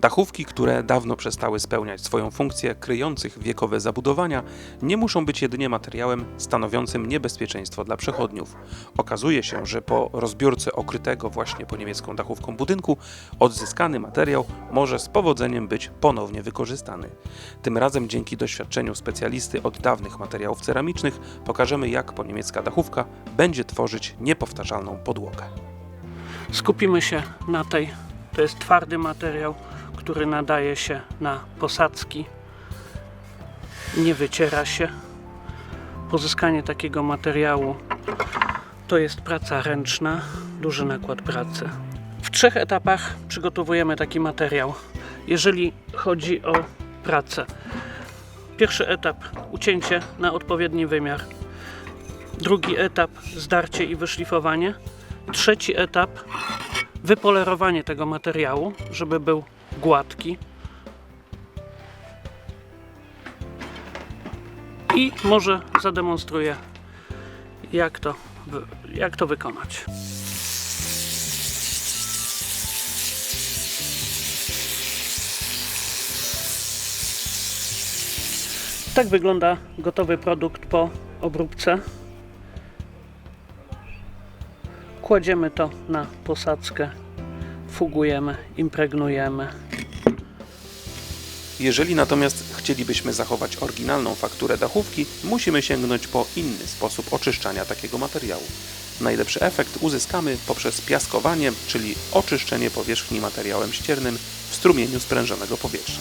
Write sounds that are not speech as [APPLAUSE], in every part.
Dachówki, które dawno przestały spełniać swoją funkcję kryjących wiekowe zabudowania, nie muszą być jedynie materiałem stanowiącym niebezpieczeństwo dla przechodniów. Okazuje się, że po rozbiórce okrytego właśnie po niemiecką dachówką budynku, odzyskany materiał może z powodzeniem być ponownie wykorzystany. Tym razem dzięki doświadczeniu specjalisty od dawnych materiałów ceramicznych pokażemy, jak po niemiecka dachówka będzie tworzyć niepowtarzalną podłogę. Skupimy się na tej. To jest twardy materiał, który nadaje się na posadzki. Nie wyciera się. Pozyskanie takiego materiału to jest praca ręczna, duży nakład pracy. W trzech etapach przygotowujemy taki materiał. Jeżeli chodzi o pracę, pierwszy etap ucięcie na odpowiedni wymiar. Drugi etap zdarcie i wyszlifowanie. Trzeci etap wypolerowanie tego materiału, żeby był gładki. I może zademonstruję, jak to, jak to wykonać. Tak wygląda gotowy produkt po obróbce. Kładziemy to na posadzkę, fugujemy, impregnujemy. Jeżeli natomiast chcielibyśmy zachować oryginalną fakturę dachówki, musimy sięgnąć po inny sposób oczyszczania takiego materiału. Najlepszy efekt uzyskamy poprzez piaskowanie, czyli oczyszczenie powierzchni materiałem ściernym w strumieniu sprężonego powietrza.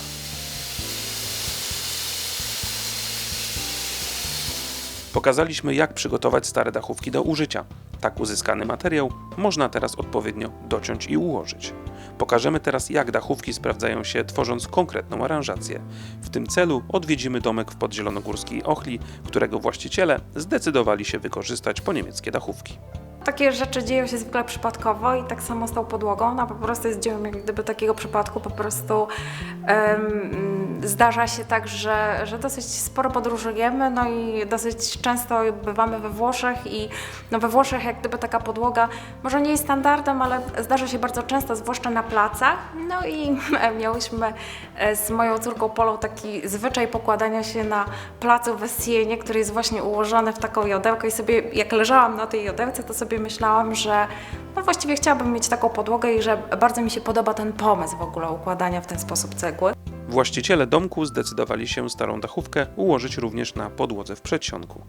Pokazaliśmy, jak przygotować stare dachówki do użycia. Tak uzyskany materiał można teraz odpowiednio dociąć i ułożyć. Pokażemy teraz, jak dachówki sprawdzają się tworząc konkretną aranżację. W tym celu odwiedzimy domek w podzielonogórskiej Ochli, którego właściciele zdecydowali się wykorzystać po niemieckie dachówki. Takie rzeczy dzieją się zwykle przypadkowo i tak samo z tą podłogą. Ona po prostu jest dziełem jak gdyby takiego przypadku. Po prostu em, zdarza się tak, że, że dosyć sporo podróżujemy, no i dosyć często bywamy we Włoszech i no we Włoszech jak gdyby taka podłoga może nie jest standardem, ale zdarza się bardzo często, zwłaszcza na placach. No i [LAUGHS] miałyśmy e, z moją córką Polą taki zwyczaj pokładania się na placu w Sienie, który jest właśnie ułożony w taką jodełkę i sobie jak leżałam na tej jodełce, to sobie myślałam, że no właściwie chciałabym mieć taką podłogę i że bardzo mi się podoba ten pomysł w ogóle układania w ten sposób cegły. Właściciele domku zdecydowali się starą dachówkę ułożyć również na podłodze w przedsionku.